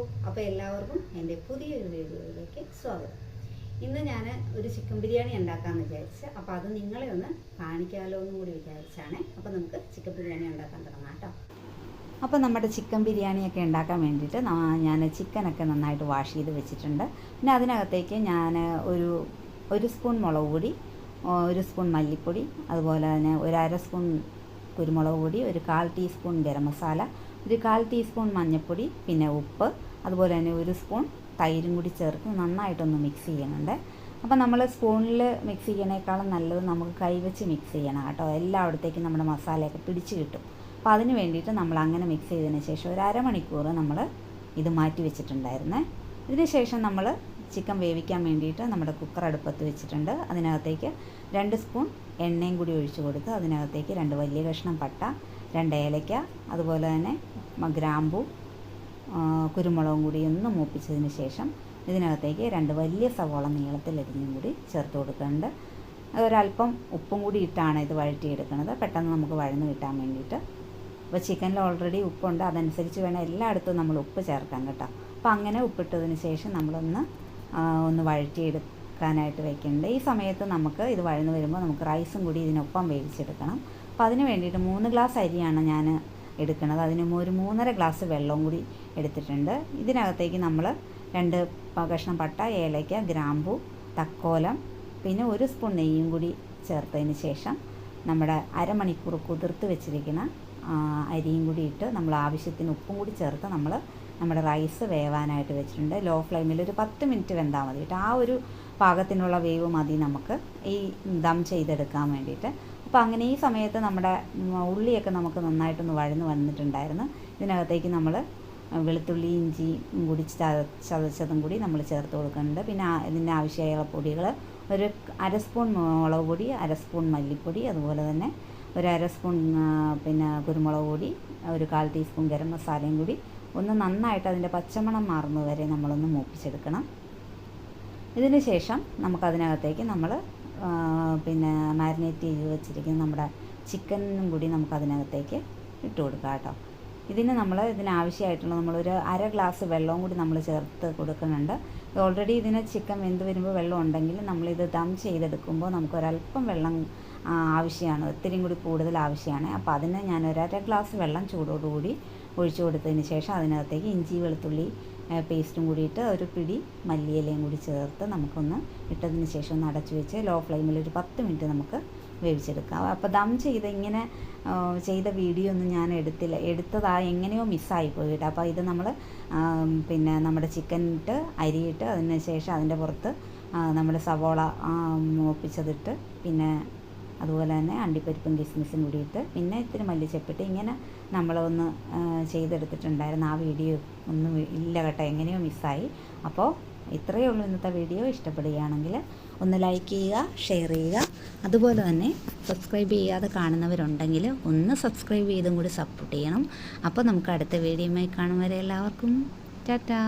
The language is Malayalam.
അപ്പോൾ എല്ലാവർക്കും എന്റെ പുതിയൊരു വീഡിയോയിലേക്ക് സ്വാഗതം. ഇന്ന് ഞാൻ ഒരു ചിക്കൻ ബിരിയാണി ഉണ്ടാക്കാമെന്ന് വിചാരിച്ച് അപ്പോൾ അത് നിങ്ങളെ ഒന്ന് കാണിക്കാമല്ലോ എന്നും കൂടി വിചാരിച്ചാണ്. അപ്പോൾ നമുക്ക് ചിക്കൻ ബിരിയാണി ഉണ്ടാക്കാൻ തുടങ്ങാം കേട്ടോ. അപ്പോൾ നമ്മുടെ ചിക്കൻ ബിരിയാണിയൊക്കെ ഉണ്ടാക്കാൻ വേണ്ടിയിട്ട് ഞാൻ ചിക്കനൊക്കെ നന്നായിട്ട് വാഷ് ചെയ്ത് വെച്ചിട്ടുണ്ട്. പിന്നെ അതിനകത്തേക്ക് ഞാൻ ഒരു ഒരു സ്പൂൺ മുളക് പൊടി ഒരു സ്പൂൺ മല്ലിപ്പൊടി അതുപോലെ തന്നെ ഒരു അര സ്പൂൺ കുരുമുളക് പൊടി ഒരു കാൽ ടീസ്പൂൺ ഗരം മസാല ഒരു കാൽ ടീസ്പൂൺ മഞ്ഞൾപ്പൊടി പിന്നെ ഉപ്പ് അതുപോലെ തന്നെ ഒരു സ്പൂൺ തൈരും കൂടി ചേർത്ത് നന്നായിട്ടൊന്ന് മിക്സ് ചെയ്യുന്നുണ്ട്. അപ്പോൾ നമ്മൾ സ്പൂണിൽ മിക്സ് ചെയ്യണേക്കാളും നല്ലത് നമുക്ക് കൈവച്ച് മിക്സ് ചെയ്യണം കേട്ടോ. എല്ലായിടത്തേക്കും നമ്മുടെ മസാലയൊക്കെ പിടിച്ച് കിട്ടും. അപ്പോൾ അതിന് വേണ്ടിയിട്ട് നമ്മൾ അങ്ങനെ മിക്സ് ചെയ്തതിന് ശേഷം ഒരു അരമണിക്കൂർ നമ്മൾ ഇത് മാറ്റി വെച്ചിട്ടുണ്ടായിരുന്നേ. ഇതിന് ശേഷം നമ്മൾ ചിക്കൻ വേവിക്കാൻ വേണ്ടിയിട്ട് നമ്മുടെ കുക്കർ അടുപ്പത്ത് വെച്ചിട്ടുണ്ട്. അതിനകത്തേക്ക് രണ്ട് സ്പൂൺ എണ്ണയും കൂടി ഒഴിച്ച് കൊടുത്ത് അതിനകത്തേക്ക് രണ്ട് വലിയ കഷ്ണം പട്ട രണ്ട് ഏലയ്ക്ക അതുപോലെ തന്നെ ഗ്രാമ്പു കുരുമുളകും കൂടി ഒന്ന് മൂപ്പിച്ചതിന് ശേഷം ഇതിനകത്തേക്ക് രണ്ട് വലിയ സവോള നീളത്തിൽ അരിഞ്ഞും കൂടി ചേർത്ത് കൊടുക്കുന്നുണ്ട്. ഒരല്പം ഉപ്പും കൂടി ഇട്ടാണ് ഇത് വഴറ്റിയെടുക്കുന്നത്. പെട്ടെന്ന് നമുക്ക് വഴന്ന് കിട്ടാൻ വേണ്ടിയിട്ട്. അപ്പോൾ ചിക്കനിൽ ഓൾറെഡി ഉപ്പുണ്ട്. അതനുസരിച്ച് വേണം എല്ലായിടത്തും നമ്മൾ ഉപ്പ് ചേർക്കാൻ കേട്ടോ. അപ്പോൾ അങ്ങനെ ഉപ്പിട്ടതിന് ശേഷം നമ്മളൊന്ന് ഒന്ന് വഴറ്റിയെടുക്കാനായിട്ട് വെക്കുന്നുണ്ട് ഈ സമയത്ത് നമുക്ക് ഇത് വഴന്ന് വരുമ്പോൾ നമുക്ക് റൈസും കൂടി ഇതിനൊപ്പം വേവിച്ചെടുക്കണം. അപ്പോൾ അതിന് വേണ്ടിയിട്ട് മൂന്ന് ഗ്ലാസ് അരിയാണ് ഞാൻ എടുക്കുന്നത്. അതിന് ഒരു മൂന്നര ഗ്ലാസ് വെള്ളവും കൂടി എടുത്തിട്ടുണ്ട്. ഇതിനകത്തേക്ക് നമ്മൾ രണ്ട് കഷ്ണം പട്ട ഏലയ്ക്ക ഗ്രാമ്പു തക്കോലം പിന്നെ ഒരു സ്പൂൺ നെയ്യും കൂടി ചേർത്തതിന് ശേഷം നമ്മുടെ അരമണിക്കൂർ കുതിർത്ത് വെച്ചിരിക്കുന്ന അരിയും കൂടി ഇട്ട് നമ്മൾ ആവശ്യത്തിന് ഉപ്പും കൂടി ചേർത്ത് നമ്മൾ നമ്മുടെ റൈസ് വേവാനായിട്ട് വെച്ചിട്ടുണ്ട്. ലോ ഫ്ലെയിമിൽ ഒരു പത്ത് മിനിറ്റ് വെന്താൽ മതി കേട്ടോ. ആ ഒരു പാകത്തിനുള്ള വേവ് മതി നമുക്ക്. ഈ ദം ചെയ്തെടുക്കാൻ വേണ്ടിയിട്ട്. അപ്പോൾ അങ്ങനെ ഈ സമയത്ത് നമ്മുടെ ഉള്ളിയൊക്കെ നമുക്ക് നന്നായിട്ടൊന്ന് വഴന്ന് വന്നിട്ടുണ്ടായിരുന്നു. ഇതിനകത്തേക്ക് നമ്മൾ വെളുത്തുള്ളി ഇഞ്ചി കൂടി ചതച്ചതും കൂടി നമ്മൾ ചേർത്ത് കൊടുക്കുന്നുണ്ട്. പിന്നെ ഇതിന്റെ ആവശ്യമായ പൊടികൾ ഒരു അര സ്പൂൺ മുളക് പൊടി അര സ്പൂൺ മല്ലിപ്പൊടി അതുപോലെ തന്നെ ഒരു അര സ്പൂൺ പിന്നെ കുരുമുളക് പൊടി ഒരു കാൽ ടീസ്പൂൺ ഗരം മസാലയും കൂടി ഒന്ന് നന്നായിട്ട് അതിന്റെ പച്ചമണം മാറുന്നത് വരെ നമ്മളൊന്ന് മൂപ്പിച്ചെടുക്കണം. ഇതിന് ശേഷം നമുക്കതിനകത്തേക്ക് നമ്മൾ പിന്നെ മാരിനേറ്റ് ചെയ്ത് വെച്ചിരിക്കുന്ന നമ്മുടെ ചിക്കനും കൂടി നമുക്കതിനകത്തേക്ക് ഇട്ട് കൊടുക്കാം കേട്ടോ. ഇതിന് നമ്മൾ ഇതിനാവശ്യമായിട്ടുള്ള നമ്മളൊരു അര ഗ്ലാസ് വെള്ളവും കൂടി നമ്മൾ ചേർത്ത് കൊടുക്കുന്നുണ്ട്. ഓൾറെഡി ഇതിന് ചിക്കൻ വെന്ത് വരുമ്പോൾ വെള്ളം ഉണ്ടെങ്കിൽ നമ്മളിത് ദം ചെയ്തെടുക്കുമ്പോൾ നമുക്കൊരല്പം വെള്ളം ആവശ്യമാണ് ഒത്തിരിയും കൂടി കൂടുതൽ ആവശ്യമാണ് അപ്പോൾ അതിന് ഞാൻ ഒരര ഗ്ലാസ് വെള്ളം ചൂടോടുകൂടി ഒഴിച്ചു കൊടുത്തതിന് ശേഷം അതിനകത്തേക്ക് ഇഞ്ചി വെളുത്തുള്ളി പേസ്റ്റും കൂടിയിട്ട് ഒരു പിടി മല്ലിയിലയും കൂടി ചേർത്ത് നമുക്കൊന്ന് ഇട്ടതിന് ശേഷം ഒന്ന് അടച്ചു വെച്ച് ലോ ഫ്ലെയിമിൽ ഒരു പത്ത് മിനിറ്റ് നമുക്ക് വേവിച്ചെടുക്കാം. അപ്പോൾ ദം ചെയ്ത് ഇങ്ങനെ ചെയ്ത വീഡിയോ ഒന്നും ഞാൻ എടുത്തില്ല. എടുത്തതാ എങ്ങനെയോ മിസ്സായി പോയിട്ട്. അപ്പോൾ ഇത് നമ്മൾ പിന്നെ നമ്മുടെ ചിക്കൻ ഇട്ട് അരിയിട്ട് അതിന് ശേഷം അതിന്റെ പുറത്ത് നമ്മുടെ സവോള ഒപ്പിച്ചതിട്ട് പിന്നെ അതുപോലെ തന്നെ അണ്ടിപ്പരിപ്പും കിസ്മിസും കൂടിയിട്ട് പിന്നെ ഇത്തിരി മല്ലിച്ചപ്പിട്ട് ഇങ്ങനെ നമ്മളൊന്ന് ചെയ്തെടുത്തിട്ടുണ്ടായിരുന്നു. ആ വീഡിയോ ഒന്നും ഇല്ല കേട്ടോ എങ്ങനെയോ മിസ്സായി. അപ്പോൾ ഇത്രയേ ഉള്ളൂ ഇന്നത്തെ വീഡിയോ. ഇഷ്ടപ്പെടുകയാണെങ്കിൽ ഒന്ന് ലൈക്ക് ചെയ്യുക ഷെയർ ചെയ്യുക. അതുപോലെ തന്നെ സബ്സ്ക്രൈബ് ചെയ്യാതെ കാണുന്നവരുണ്ടെങ്കിൽ ഒന്ന് സബ്സ്ക്രൈബ് ചെയ്തും കൂടി സപ്പോർട്ട് ചെയ്യണം. അപ്പോൾ നമുക്ക് അടുത്ത വീഡിയോയുമായി കാണും വരെ എല്ലാവർക്കും. ടാറ്റാ.